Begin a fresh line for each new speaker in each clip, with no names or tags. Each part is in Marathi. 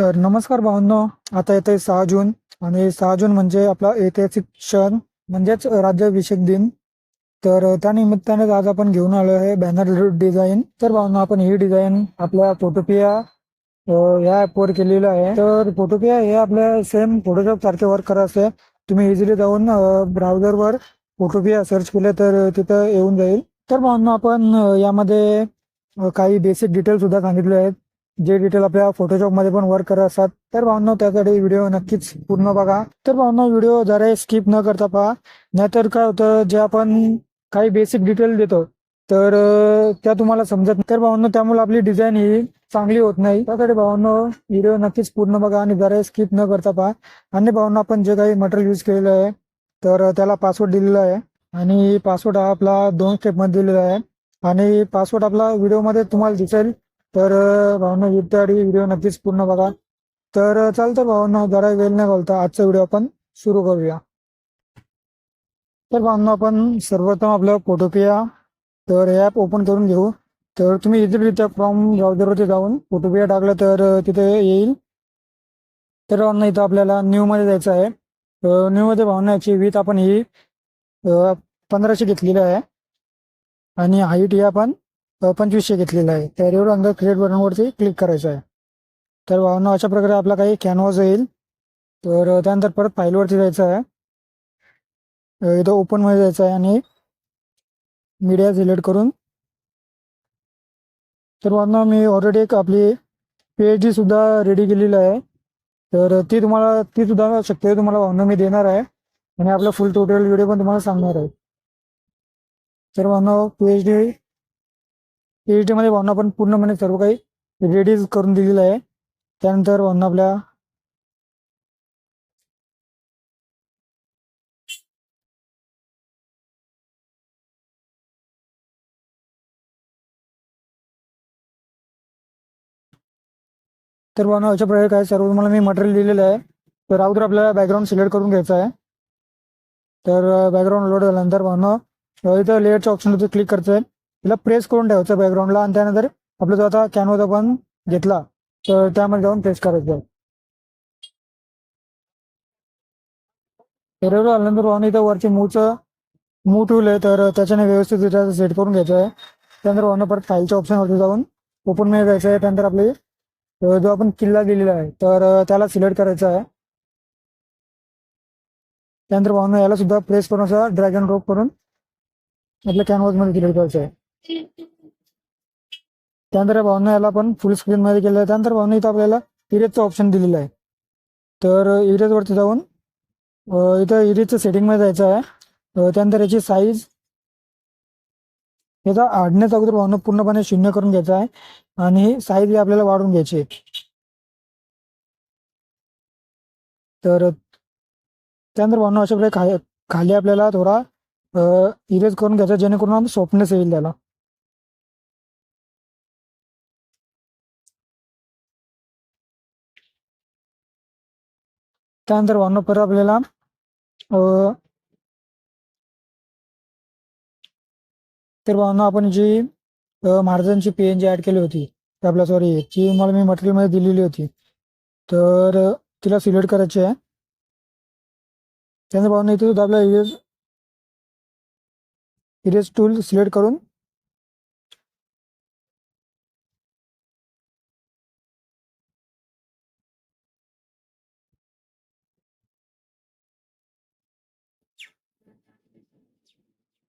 तर नमस्कार भावांनो आता येते सहा जून आणि सहा जून म्हणजे आपला ऐतिहासिक क्षण म्हणजेच राज्याभिषेक दिन. तर त्या निमित्ताने आज आपण घेऊन आलो आहे बॅनर डिझाईन तर भावना आपण ही डिझाईन आपल्या फोटोपिया या ॲपवर केलेलं आहे. तर फोटोपिया हे आपल्या सेम फोटोशॉप सारखे वर्क करायचं असते तुम्ही इझिली जाऊन ब्राउझरवर फोटोपिया सर्च केलं तर तिथं येऊन जाईल. तर भावांनो आपण यामध्ये काही बेसिक डिटेल सुद्धा सांगितले आहेत. जे डिटेल आपल्या फोटोशॉपमध्ये पण वर्क करत असतात तर भावना त्यासाठी व्हिडिओ नक्कीच पूर्ण बघा. तर भावना व्हिडिओ जरा स्किप न करता पहा. नाहीतर काय होतं जे आपण काही बेसिक डिटेल देतो तर त्या तुम्हाला समजत नाही. तर भावांनो त्यामुळे आपली डिझाईन ही चांगली होत नाही. त्यासाठी भावना व्हिडिओ नक्कीच पूर्ण बघा आणि जरा स्किप न करता पहा. आणि भावना आपण जे काही मटेरियल यूज केलेलं आहे तर त्याला पासवर्ड दिलेला आहे. आणि पासवर्ड हा आपला दोन स्टेपमध्ये दिलेला आहे. आणि पासवर्ड आपला व्हिडिओमध्ये तुम्हाला दिसेल. तर भावना युद्ध आडी व्हिडिओ नक्कीच पूर्ण बघा. तर चालतं भावना जरा वेळ नाही बोलता. आजचा व्हिडिओ आपण सुरू करूया. तर भावना आपण सर्वप्रथम आपलं फोटोपिया तर ॲप ओपन करून घेऊ. तर तुम्ही इझिलीरित्या फ्रॉम ब्राउझरवरती जाऊन फोटोपिया टाकलं तर तिथे येईल. तर भावना इथं आपल्याला न्यूमध्ये जायचं आहे. न्यूमध्ये भावना याची विथ आपण ही पंधराशे घेतलेली आहे. आणि हाईट ही आपण पंचवीसशे घेतलेलं आहे. त्यावर अंदर क्रिएट बटनवरती क्लिक करायचं आहे. तर भावना अशा प्रकारे आपला काही कॅनव्हास येईल. तर त्यानंतर परत फाईलवरती जायचं आहे. इथं ओपनमध्ये जायचं आहे आणि मीडिया सिलेक्ट करून. तर भावना मी ऑलरेडी एक आपली पी एच डीसुद्धा रेडी केलेली आहे. तर ती तुम्हाला ती सुद्धा शक्य तुम्हाला भावना मी देणार आहे. आणि आपला फुल टोटल व्हिडिओ पण तुम्हाला सांगणार आहे. तर भावना P H D P H भावना आपण पूर्णपणे सर्व काही रेडीज करून दिलेलं आहे. त्यानंतर भावना आपल्या तर भावना अशा प्रकारे काय सर्व तुम्हाला मी मटेरियल दिलेलं आहे. तर अगोदर आपल्याला बॅकग्राऊंड सिलेक्ट करून घ्यायचं आहे. तर बॅकग्राऊंड लोड झाल्यानंतर भावना इथं लेअरच्या ऑप्शनवरती क्लिक करायचं आहे तिला प्रेस करून ठेवायचं बॅकग्राऊंडला आणि त्यानंतर आपला जो आता कॅनव्हास आपण घेतला तर त्यामध्ये जाऊन प्रेस करायचं आहे तर झाल्यानंतर इथं वरची मूवचं मूव टूल आहे तर त्याच्याने व्यवस्थित इथं सेट करून घ्यायचं आहे. त्यानंतर ऑन परत फाईलच्या ऑप्शनवरती जाऊन ओपनमध्ये जायचं आहे. त्यानंतर आपली जो आपण किल्ला दिलेला आहे तर त्याला सिलेक्ट करायचा आहे. त्यानंतर वाहन याला सुद्धा प्रेस करून असं ड्रॅग अँड ड्रॉप करून आपल्या कॅनव्हासमध्ये सिलेक्ट करायचं आहे. त्यानंतर भावना याला आपण फुल स्क्रीन मध्ये केलं आहे. त्यानंतर भावना इथं आपल्याला इरेजचं ऑप्शन दिलेलं आहे. तर इरेज वरती जाऊन इथं इरेजचं सेटिंगमध्ये जायचं आहे. त्यानंतर याची साईज याचा आडण्याचा अगोदर भावना पूर्णपणे शून्य करून घ्यायचा आहे. आणि साईज ही आपल्याला वाढवून घ्यायची आहे. तर त्यानंतर भावना अशा प्रकारे खाली खाली आपल्याला थोडा इरेज करून घ्यायचा जेणेकरून सॉफ्टनेस येईल त्याला. त्यानंतर भावना पर आपल्याला अ, तर भावना आपण जी महाराजांची पी एन जी ऍड केली होती ते आपल्या सॉरी जी मला मी मटेरियलमध्ये दिलेली होती. तर तिला सिलेक्ट करायची आहे. त्यानंतर भावना इथे सुद्धा आपल्या इरेज इरेज टूल सिलेक्ट करून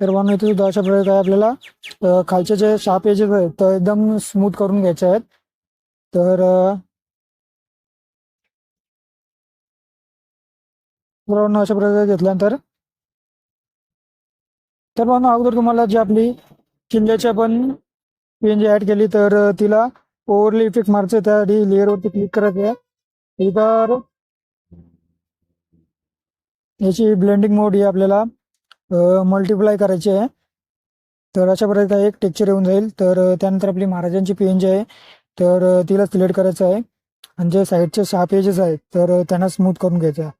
तर भावना इथे सुद्धा अशा प्रकारे काय आपल्याला खालचे जे शार्प एजेस आहेत तर एकदम स्मूथ करून घ्यायचे आहेत. तर अशा प्रकारे घेतल्यानंतर तर मग अगोदर तुम्हाला जी आपली किल्ल्याची आपण पेन जी ॲड केली तर तिला ओव्हरली इफेक्ट मारचे त्यासाठी लेअरवरती क्लिक करायचं आहे इतर याची ब्लेंडिंग मोड ही आपल्याला मल्टिप्लाय करायची आहे. तर अशा प्रकारे एक टेक्चर येऊन जाईल. तर त्यानंतर आपली महाराजांची पेन जी आहे. तर तिला सिलेक्ट करायचं आहे. आणि जे साईडचे सहा पेजेस आहेत तर त्यांना स्मूथ करून घ्यायचं आहे.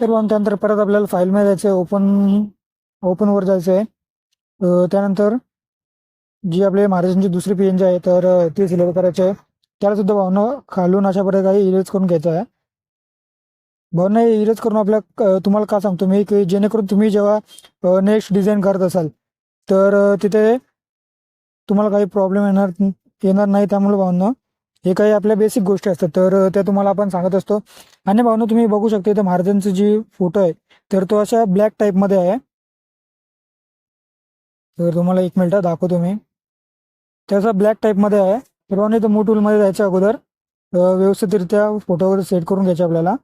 तर मग त्यानंतर परत आपल्याला फाईलमध्ये जायचं आहे. ओपन ओपनवर जायचं आहे. त्यानंतर जी आपले महाराजांची दुसरी पी एन जी आहे तर ती सिलेक्ट करायची आहे. त्याला सुद्धा भावना खालून अशा प्रकारे इरेज करून घ्यायचं आहे. भावना इरेज करून आपल्या तुम्हाला का सांगतो मी की जेणेकरून तुम्ही जेव्हा नेक्स्ट डिझाईन करत असाल तर तिथे तुम्हाला काही प्रॉब्लेम येणार येणार नाही त्यामुळे भावना. हे काही आपल्या बेसिक गोष्टी असतात तर त्या तुम्हाला आपण सांगत असतो. आणि भावना तुम्ही बघू शकता इथे महाराजांचं जी फोटो आहे तर तो अशा ब्लॅक टाईपमध्ये आहे. तर तुम्हाला एक मिनिट दाखवतो मी. त्याचा ब्लॅक टाईपमध्ये आहे. तर भावना मूव टूलमध्ये जायच्या अगोदर. व्यवस्थितरित्या फोटो वगैरे सेट करून घ्यायचे आपल्याला.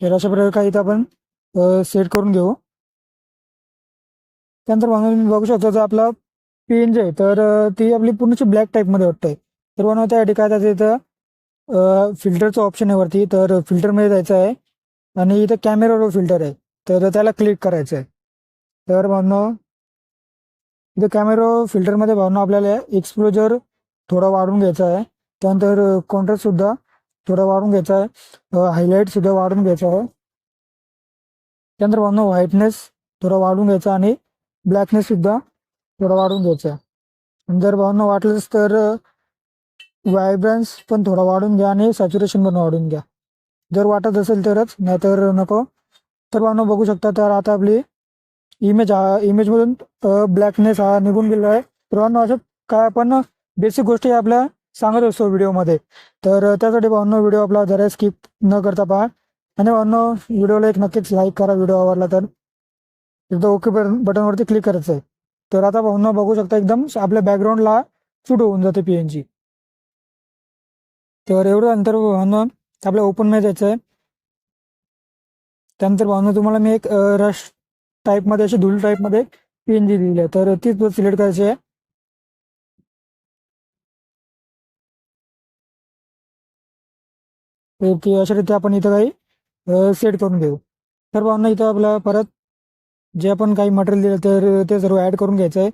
तर अशा प्रकारे काही इथं आपण सेट करून घेऊ. त्यानंतर भावना तुम्ही बघू शकतो जर आपला पेन जे जी आहे तर ती आपली पूर्णची ब्लॅक टाईपमध्ये वाटते तर भावना त्यासाठी काय त्याचं इथं फिल्टरचं ऑप्शन आहे वरती. तर फिल्टरमध्ये जायचं आहे. आणि इथं कॅमेरावर फिल्टर आहे. तर त्याला क्लिक करायचं आहे तर भावना इथं कॅमेरा फिल्टरमध्ये भावना आपल्याला एक्सप्लोजर थोडा वाढवून घ्यायचा आहे. त्यानंतर कॉन्ट्रास्टसुद्धा थोडा वाढवून घ्यायचा आहे. हायलाईटसुद्धा वाढून घ्यायचा आहे. त्यानंतर भावना व्हाईटनेस थोडा वाढवून घ्यायचा आणि ब्लॅकनेससुद्धा थोडा वाढवून घ्यायचा आहे. जर भावना वाटलंच तर व्हायब्रन्स पण थोडा वाढून घ्या आणि सॅच्युरेशन पण वाढून घ्या. जर वाटत असेल तरच नाहीतर नको. तर भावना बघू शकता तर आता आपली इमेज हा इमेजमधून ब्लॅकनेस हा निघून गेला आहे. तर असं काय आपण बेसिक गोष्टी आपल्या सांगत असतो व्हिडिओमध्ये तर त्यासाठी भावना व्हिडिओ आपला जरा स्किप न करता पहा. आणि भावनो व्हिडिओला एक नक्कीच लाईक करा व्हिडिओ आवडला तर. एकदा ओके बटन बटनवरती क्लिक करायचं आहे. तर आता भावना बघू शकता एकदम आपल्या बॅकग्राऊंडला शूट होऊन जाते पी एन जी तर एवढं अंतर भावना आपल्या नाही जायचं आहे. त्यानंतर भावना तुम्हाला मी एक रश टाईपमध्ये अशी धूल टाईपमध्ये पी एन जी दिली आहे. तर तीच सिलेक्ट करायची आहे. ओके अशा रीती आपण इथं काही सेट करून घेऊ. तर भावना इथं आपल्याला परत जे आपण काही मटेरियल दिलं तर ते सर्व ॲड करून घ्यायचं आहे.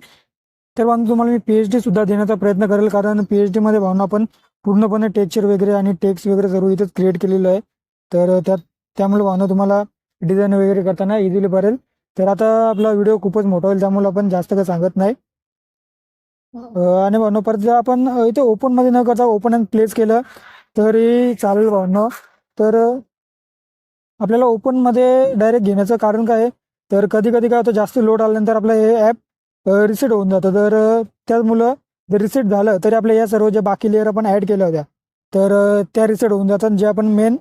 तर भावना तुम्हाला मी पी एच डीसुद्धा देण्याचा प्रयत्न करेल कारण पी एच डीमध्ये भावना आपण पूर्णपणे टेक्चर वगैरे आणि टेक्स्ट वगैरे सर्व इथंच क्रिएट केलेलं आहे. तर त्यात त्यामुळे भावना तुम्हाला डिझाईन वगैरे करताना इझिली पडेल तर आता आपला व्हिडिओ खूपच मोठा होईल त्यामुळे आपण जास्त काही सांगत नाही. अं, आणि भावना परत जर आपण इथे ओपनमध्ये न करता ओपन अँड प्लेस केलं तरी चालेल भावना तर आपल्याला ओपनमध्ये डायरेक्ट घेण्याचं कारण काय आहे? तर कधी कधी काय होतं जास्त लोड आल्यानंतर आपलं हे ॲप रिसेट होऊन जातं. तर त्यामुळं जर रिसेट झालं तरी आपल्या या सर्व ज्या बाकी लेअर आपण ॲड केल्या होत्या तर त्या रिसेट होऊन जातात. जे आपण मेन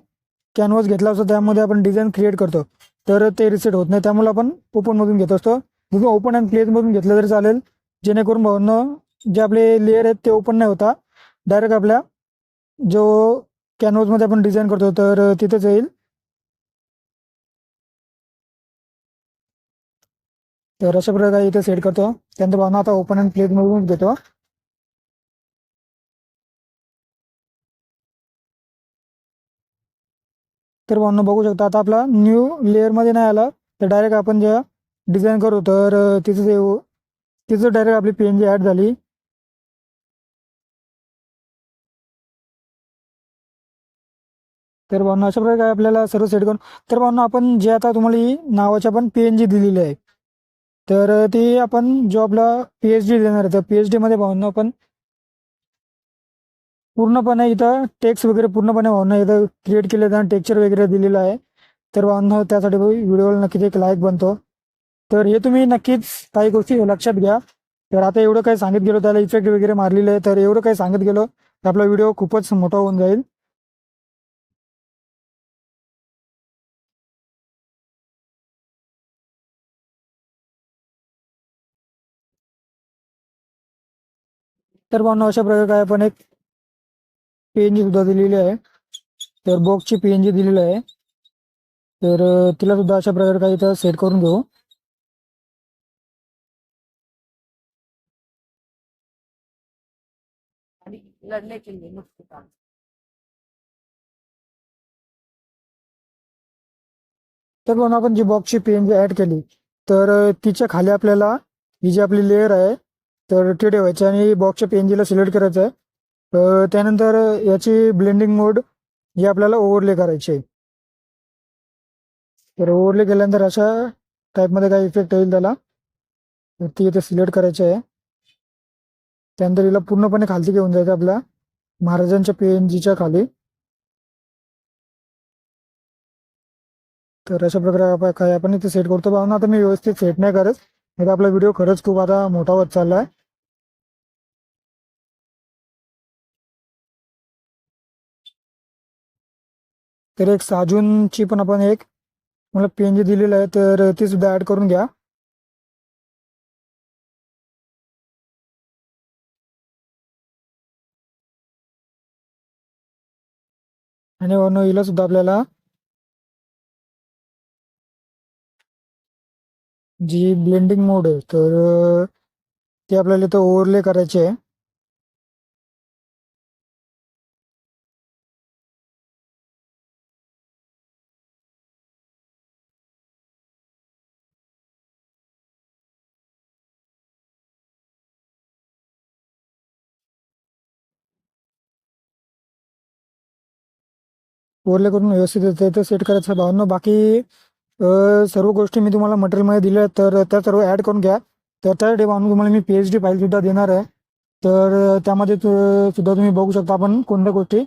कॅनव्हास घेतला असतो त्यामध्ये आपण डिझाईन क्रिएट करतो. तर ते रिसेट होत नाही. त्यामुळे आपण ओपनमधून घेत असतो. तुम्ही ओपन अँड क्लिअरमधून घेतलं तरी चालेल. जेणेकरून भावनं जे आपले लेअर आहेत ते ओपन नाही होता. डायरेक्ट आपल्या जो कॅनव्हसमध्ये आपण डिझाईन करतो तर तिथेच येईल. तर अशा प्रकारे इथे सेट करतो. त्यानंतर भावना आता ओपन अँड प्लेसमधून घेतो. तर भावना बघू शकता आता आपला न्यू लेअरमध्ये नाही आला. तर डायरेक्ट आपण जेव्हा डिझाईन करू तर तिचं तिथं तिचं डायरेक्ट आपली पी एन जी ॲड झाली. तर भावना अशा प्रकारे आपल्याला सर्व सेट करून तर भावना आपण जे आता तुम्हाला ही नावाची आपण पी एन जी दिलेली आहे. तर ती आपण जो आपला पी एच डी देणार आहे. तर पी एच डीमध्ये भावना आपण पूर्णपणे इथं टेक्स्ट वगैरे पूर्णपणे भावना इथं क्रिएट केले आणि टेक्चर वगैरे दिलेलं आहे. तर भावना त्यासाठी व्हिडिओला नक्कीच एक लाईक बनतो. तर हे तुम्ही नक्कीच काही गोष्टी लक्षात घ्या. तर आता एवढं काही सांगत गेलो त्याला इफेक्ट वगैरे मारलेले आहे. तर एवढं काही सांगत गेलो तर आपला व्हिडिओ खूपच मोठा होऊन जाईल. तर भावना अशा प्रकारे काय आपण एक पी एन जी सुद्धा दिलेली आहे. तर बॉक्सची पी एन जी दिलेली आहे. तर तिला सुद्धा अशा प्रकारे काही इथं सेट करून घेऊ. तर म्हणून आपण जी बॉक्सची पी एन जी ॲड केली तर तिच्या खाली आपल्याला ही जी आपली लेअर आहे तर ती ठेवायची आणि बॉक्सच्या पी एन जीला सिलेक्ट करायचं आहे. त्यानंतर याची ब्लेंडिंग मोड ही आपल्याला ओव्हरले करायची आहे. तर ओव्हरले केल्यानंतर अशा टाईपमध्ये काही इफेक्ट येईल त्याला. तर ती इथे सिलेक्ट करायची आहे. त्यानंतर हिला पूर्णपणे खालती घेऊन जायचं आपल्या महाराजांच्या पीएनजीच्या खाली. तर अशा प्रकारे आपण काय आपण इथे सेट करतो. भावना आता मी व्यवस्थित सेट नाही करत. नाही तर आपला व्हिडिओ खरंच खूप आता मोठा होत चालला आहे तर एक साजूनची पण आपण एक मला पेन जी दिलेलं आहे तर ती सुद्धा ॲड करून घ्या. आणि वर्ण हिला सुद्धा आपल्याला जी ब्लेंडिंग मोड आहे तर ते आपल्याला इथं ओव्हरले करायचे आहे. ओव्हरले करून व्यवस्थित येते सेट करायचं भावनं. बाकी सर्व गोष्टी मी तुम्हाला मटेरियलमध्ये दिल्या तर त्या सर्व ॲड करून घ्या. तर त्यासाठी भावनं तुम्हाला मी पी एच डी फाईल सुद्धा देणार आहे. तर त्यामध्ये सुद्धा तुम्ही बघू शकता आपण कोणत्या गोष्टी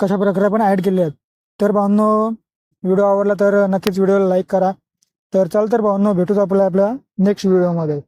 कशा प्रकारे आपण ॲड केल्या आहेत. तर भावनो व्हिडिओ आवडला तर नक्कीच व्हिडिओला लाईक करा. तर चाल तर भावनो भेटूच आपल्या आपल्या नेक्स्ट व्हिडिओमध्ये